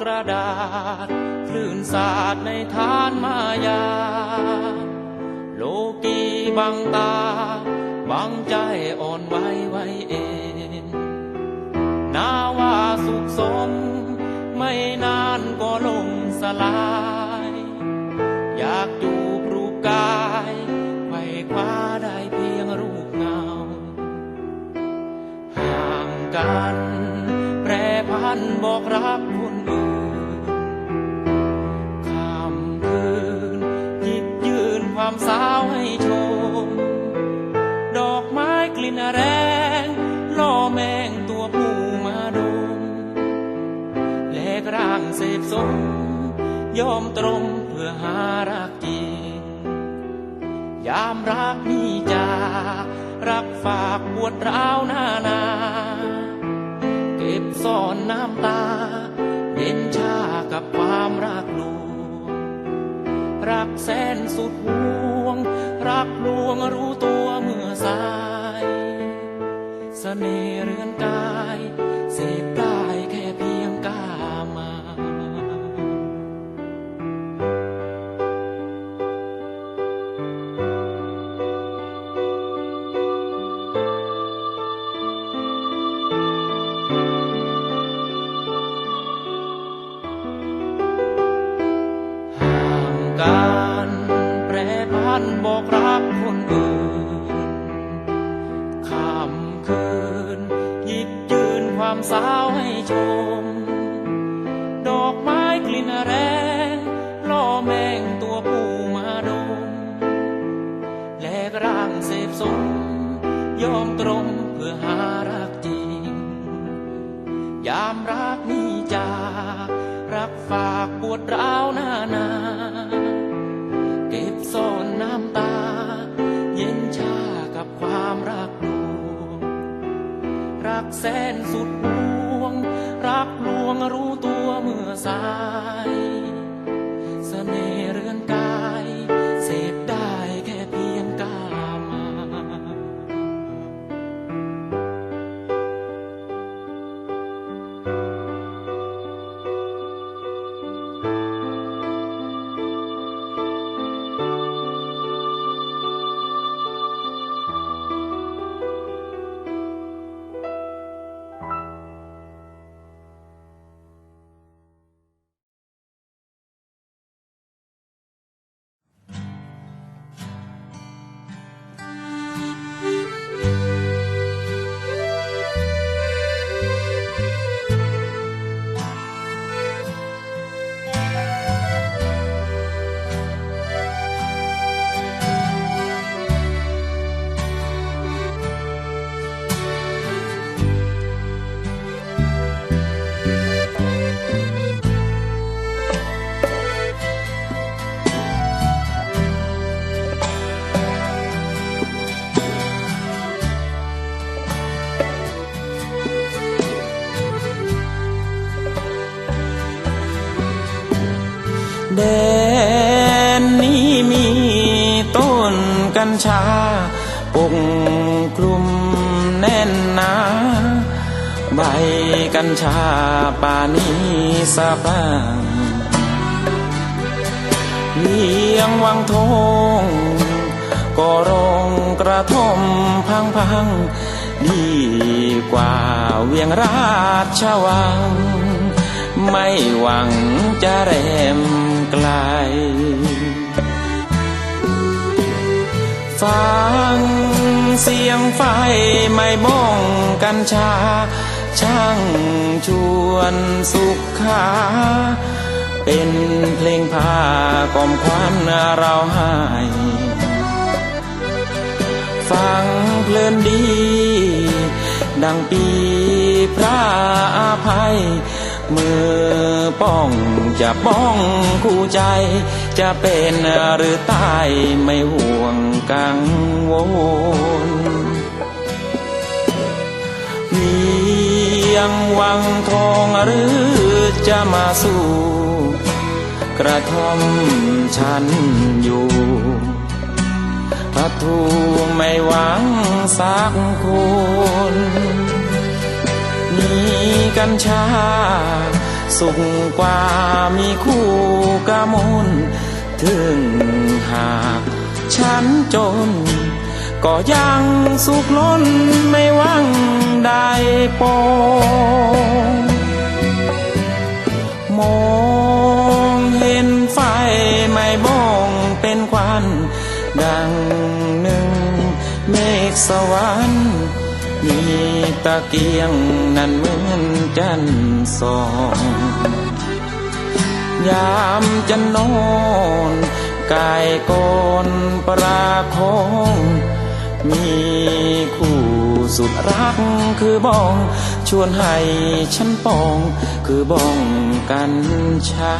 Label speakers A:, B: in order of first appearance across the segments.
A: กระดาษ คลื่นศาสาดในทานมายา โลกีบังตา บังใจอ่อนไหวไว้เองนาว่าสุขสม ไม่นานก็ลงสลาย อยากจูบรูปกายไขว่คว้าได้เพียงรูปเงา ห่างกันแปรพันบอกรัก ยอมตรงเพื่อหารักจริง ยามรักนี่จากรักฝากปวดร้าวหน้านา เก็บซ่อนน้ำตา เย็นชากับความรักลวงรักแสนสุดห่วง รักลวงรู้ตัวเมื่อสายสเสน่ห์เรือนกา บอกรักคนอื่นคำคืนหยิบยืนความสาวให้ชม ดอกไม้กลิ่นแรงล่อแมงตัวผู้มาดม แลกร่างเสพสม ยอมตรงเพื่อหารักจริง ยามรักนี่จากรักฝากปวดร้าว กัญชา ปกคลุมแน่นหนาใบกัญชาป่านี้สะพังเลี้ยงวังทงก็รงกระทมพังพังๆดีกว่าเวียงราชวัง ไม่หวังจะแรมไกล ฟังเสียงไฟไม่บ้องกัญชา ช่างชวนสุขขาเป็นเพลงพากล่อมควันเราให้ฟังเพลินดี ดังปีพระอภัยเมื่อ ป้องจะป้องคู่ใจ จะเป็นหรือตายไม่ห่วงกังวลเวียังวังทองหรือจะมาสู่กระท่อมฉันอยู่พัทูไม่หวังสักคนมีกัญชา สุขกว่ามีคู่กะมนถึงหากฉันจน ก็ยังสุขล้นไม่วังได้ปองมองเห็นไฟไม่บ้องเป็นควัน ดังหนึ่งเมฆสวรรค์ มีตะเกียงนั้นเหมือนจันทร์สอง ยามจะนอนกายกนปราคองมีคู่สุดรักคือบ้อง ชวนให้ฉันปอง คือบ้องกันชา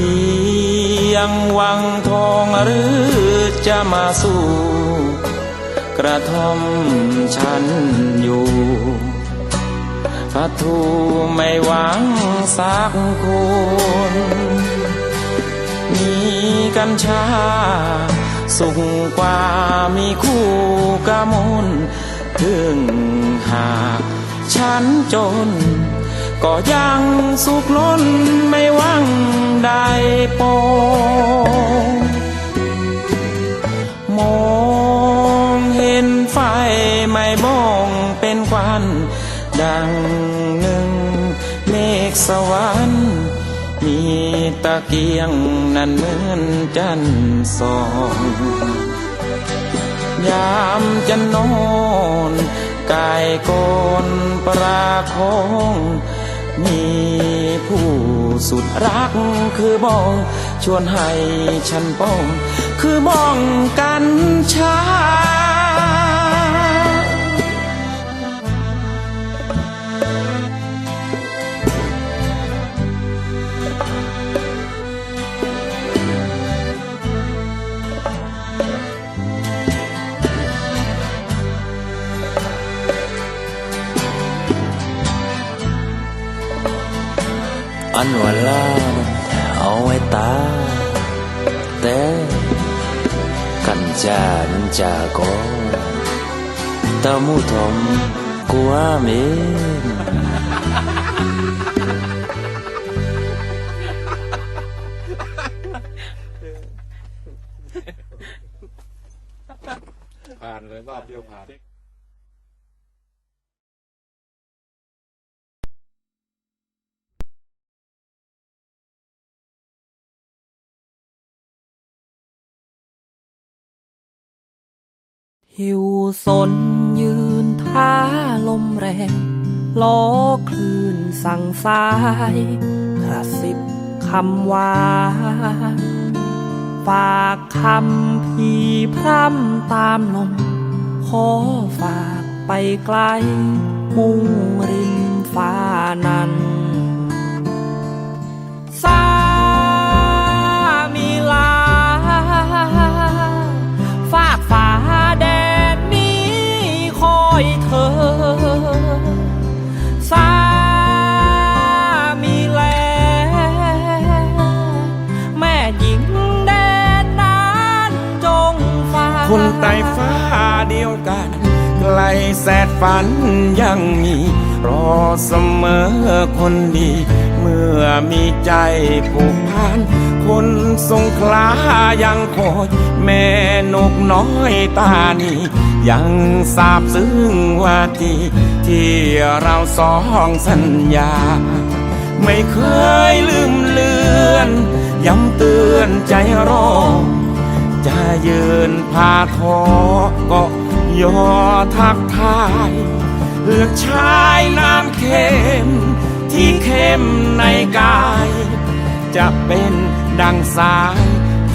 A: เพียงวังทองหรือจะมาสู่ กระท่อมฉันอยู่พัทูไม่หวังสักคนมีกัญชา สุขกว่ามีคู่กะมนถึงหากฉันจน ก็ยังสุขล้นไม่หวัง สวรรค์มีตะเกียงนั้นเหมือนจันทร์สองยามจะนอนกายกนปราคองมีผู้สุดรักคือบ้อง ชวนให้ฉันป้อง คือบ้องกันชา
B: ตามูทอมกัวเมน
C: ผ่านเลยรอบเดียวผ่าน
D: หิวสน ยืนท้าลมแรงล้อคลื่นสั่งสายกระซิบคำหวานฝากคำพีพร่ำตามลมขอฝากไปไกล มุ่งริมฟ้านั้น
A: แสดฝันยังมี รอเสมอคนดี เมื่อมีใจผูกพัน คนสงขลายังคอย แม่นกน้อยตานียังสาบซึ้งว่าที่ที่เราสองสัญญา ไม่เคยลืมเลือน ย้ำเตือนใจรอจะยืนพาทอก็ ย่อทักทายเลือกชายน้ำเข็ม ที่เข้มในกาย จะเป็นดังสาย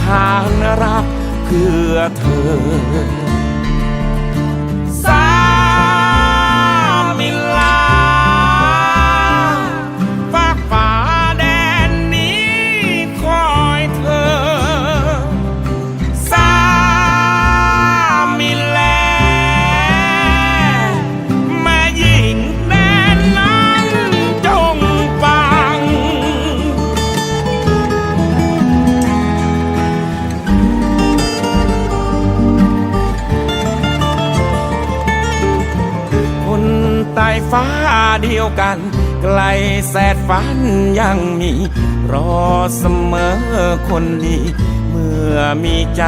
A: ทานรักเพื่อเธอ ฟ้าเดียวกัน ไกลแสดฝันยังมี รอเสมอคนดี เมื่อมีใจ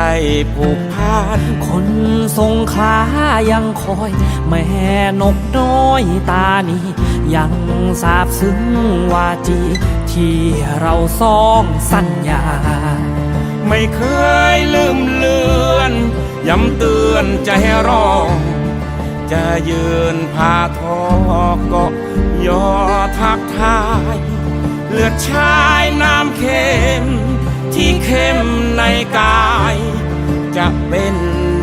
A: ผูกพัน
D: คนสงขลายังคอย แม่นกน้อยตานียังสาบซึ้งวาจี ที่เราสองสัญญา
A: ไม่เคยลืมเลือนย้ำเตือนใจให้รอ จะยืนพาทอก็ยอทักทาย เลือดชายน้ำเค็ม ที่เข้มในกาย จะเป็น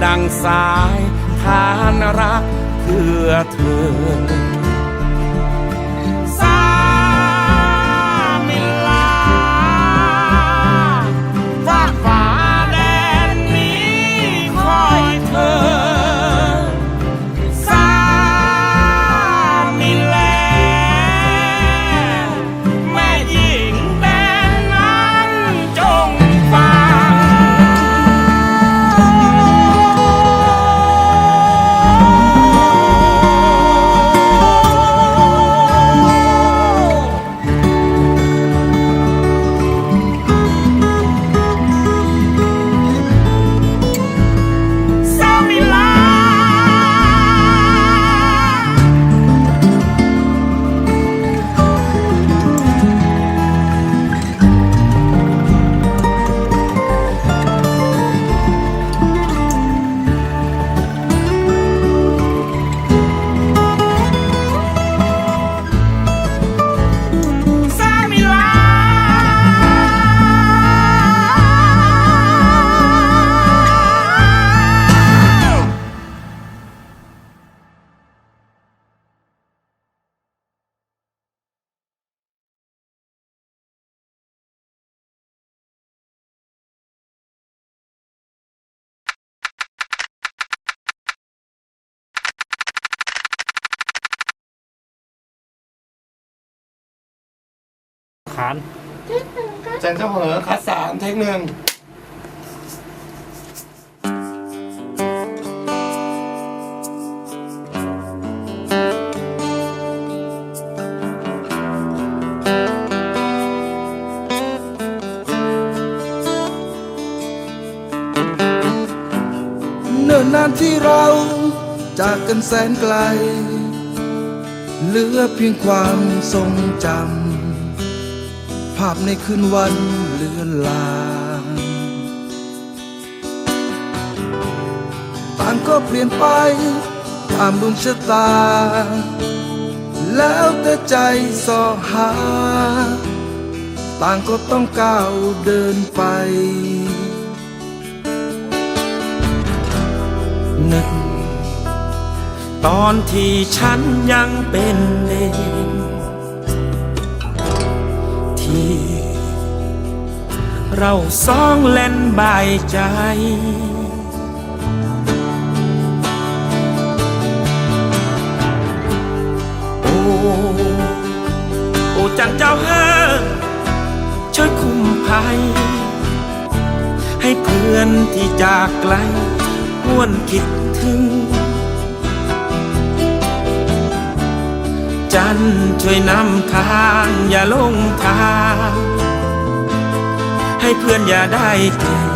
A: ดังสาย ทานรักเพื่อเธอาน แจง
C: เจ้าเหอคัดสามเทคหนึ่ง
E: เนิ่นนานที่เราจากกันแสนไกล เหลือเพียงความทรงจำภาพในคืนวันเลือนลางต่างก็เปลี่ยนไปตามดวงชะตา แล้วแต่ใจสอหา ต่างก็ต้องก้าวเดินไป
A: นึก ตอนที่ฉันยังเป็นเด็ก เราสองเล่นบายใจ โอ้ โอ้จันเจ้าเฮ้อช่วยคุ้มภัย ให้เพื่อนที่จากไกลหวนคิดถึง จันช่วยนำทางอย่าลงทาง ให้เพื่อนอย่าได้เกรง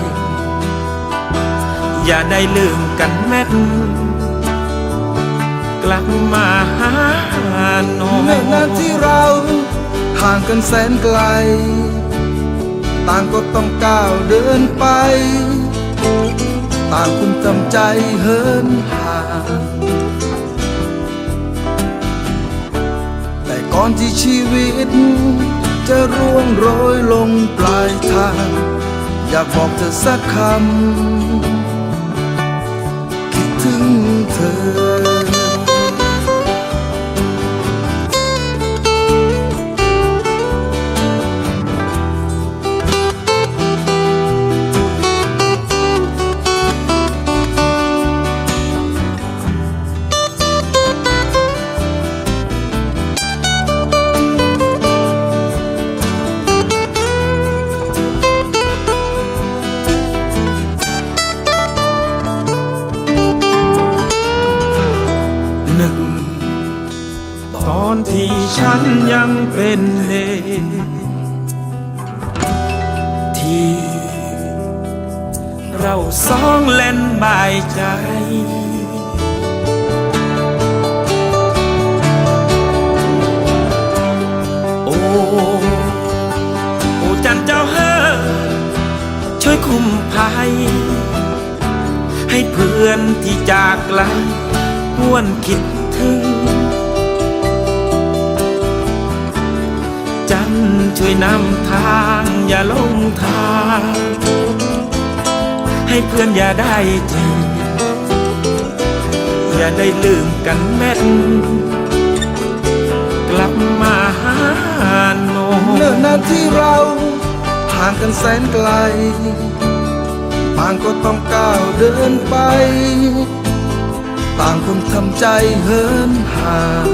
A: อย่าได้ลืมกันแม่นกลับมาหานอ
E: เนื่อนานที่เราห่างกันแสนไกล ต่างก็ต้องก้าวเดินไป ต่างคุณกำใจเหินห่างแต่ก่อนที่ชีวิต จะร่วงโรยลงปลายทาง อยากบอกเธอสักคำ คิดถึงเธอา
A: ยใจ โอ้โอ้จันเจ้าเฮอช่วยคุ้มภัย ให้เพื่อนที่จากไกลหวนคิดถึง จันช่วยนำทางอย่าลงทาง ให้เพื่อนอย่าได้เจออย่าได้ลืมกันแม่นกลับมาหาโน
E: เนิ่นนานที่เราห่างกันแสนไกลต่างก็ต้องก้าวเดินไป ต่างคนทำใจเหินห่าง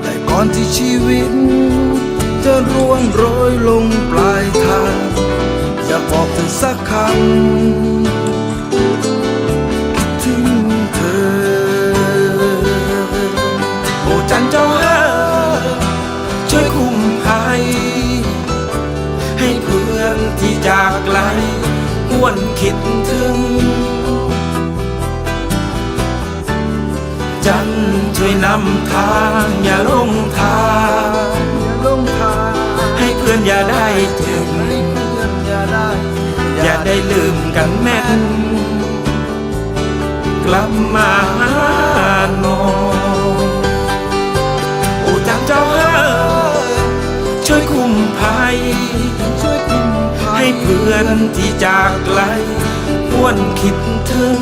E: แต่ก่อนที่ชีวิต จะร่วงโรยลงปลายทางากบอกเธอสักคำคิดถึงเธอ
A: โอ้จันเจ้าเอ๋ยช่วยคุ้มภัยให้เพื่อนที่จากไกลหวนคิดถึง จันช่วยนำทางอย่าลงทาง
E: ย่า
A: ได้ลืมกันแม่น กลับมาหาโนโอ้จันเจ้าเอ๋ยช่วยคุ้มภัย
E: ช่วยคุ้มภัย
A: ให้เพื่อนที่จากไกลหวนคิดถึง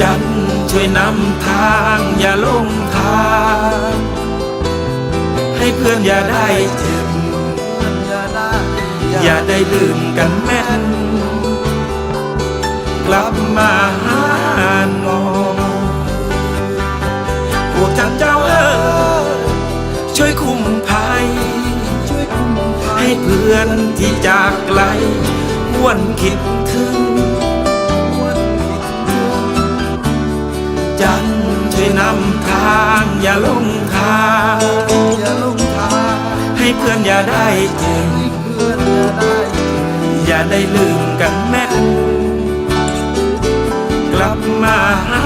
A: จันช่วยนำทางอย่าลงทาง ให้เพื่อนอย่าได้เจ็บ
E: อย่าได้
A: อย่าได้ลืมกันแม่น กลับมาหาโนพวกจันเจ้าเอ๋ยช่วยคุ้มภัย
E: ช่วยคุ้มภัย
A: ให้เพื่อนที่จากไกลวนคิดถึง
E: วันคิดถึง
A: จันช่วยนำทางอย่าลงทาง
E: อย่าลงทาง
A: ให้เพื่อนอย่าได้เจ็บ อย่าได้ลืมกันแม่นกลับมาหา